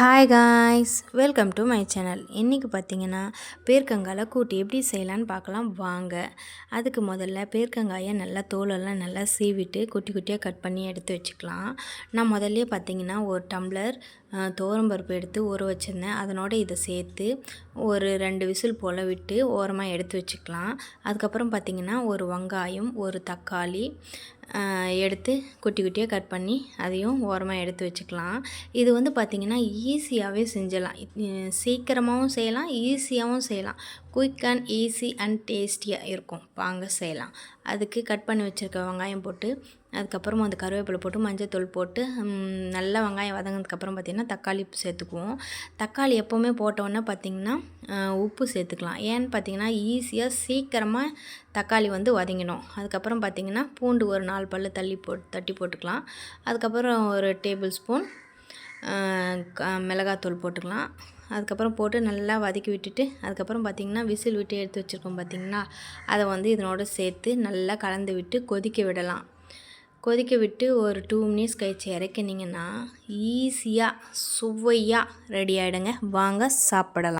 Hi guys welcome to my channel இன்றைக்கி பார்த்தீங்கன்னா பேர்க்கங்காயில் கூட்டி எப்படி செய்யலான்னு பார்க்கலாம். வாங்க. அதுக்கு முதல்ல பேர்க்கங்காயை நல்லா தோலெல்லாம் நல்லா சீவிட்டு குட்டி குட்டியாக கட் பண்ணி எடுத்து வச்சுக்கலாம். நான் முதல்ல பார்த்தீங்கன்னா ஒரு டம்ளர் தோரம்பருப்பு எடுத்து ஊற வச்சுருந்தேன். அதனோட இதை சேர்த்து ஒரு ரெண்டு விசில் போல் விட்டு ஓரமாக எடுத்து வச்சுக்கலாம். அதுக்கப்புறம் பார்த்திங்கன்னா ஒரு வெங்காயம் ஒரு தக்காளி எடுத்து குட்டி குட்டியாக கட் பண்ணி அதையும் ஓரமாக எடுத்து வச்சுக்கலாம். இது வந்து பார்த்திங்கன்னா ஈஸியாகவே செஞ்சிடலாம் சீக்கிரமாகவும் செய்யலாம் ஈஸியாகவும் செய்யலாம். குயிக் அண்ட் ஈஸி அண்ட் டேஸ்டியாக இருக்கும். வாங்க செய்யலாம். அதுக்கு கட் பண்ணி வச்சுருக்க வெங்காயம் போட்டு அதுக்கப்புறமா அந்த கருவேப்பிலை போட்டு மஞ்சள் தூள் போட்டு நல்லா வெங்காயம் வதங்கினதுக்கப்புறம் பார்த்திங்கன்னா தக்காளி சேர்த்துக்குவோம். தக்காளி எப்போவுமே போட்டோன்னே பார்த்திங்கன்னா உப்பு சேர்த்துக்கலாம். ஏன்னு பார்த்திங்கன்னா ஈஸியாக சீக்கிரமாக தக்காளி வந்து வதங்கிடும். அதுக்கப்புறம் பார்த்திங்கன்னா பூண்டு ஒரு நாலு பல் தள்ளி போட்டு தட்டி போட்டுக்கலாம். அதுக்கப்புறம் ஒரு டேபிள் ஸ்பூன் மிளகாத்தூள் போட்டுக்கலாம். அதுக்கப்புறம் போட்டு நல்லா வதக்கி விட்டுட்டு அதுக்கப்புறம் பார்த்திங்கன்னா விசில் விட்டு எடுத்து வச்சுருக்கோம் பார்த்திங்கன்னா அதை வந்து இதனோட சேர்த்து நல்லா கலந்து விட்டு கொதிக்க விடலாம். கொதிக்க விட்டு ஒரு டூ மினிட்ஸ் கழிச்சு இறக்கினீங்கன்னா ஈஸியாக சுவையாக ரெடி ஆகிடுங்க வாங்க சாப்பிடலாம்.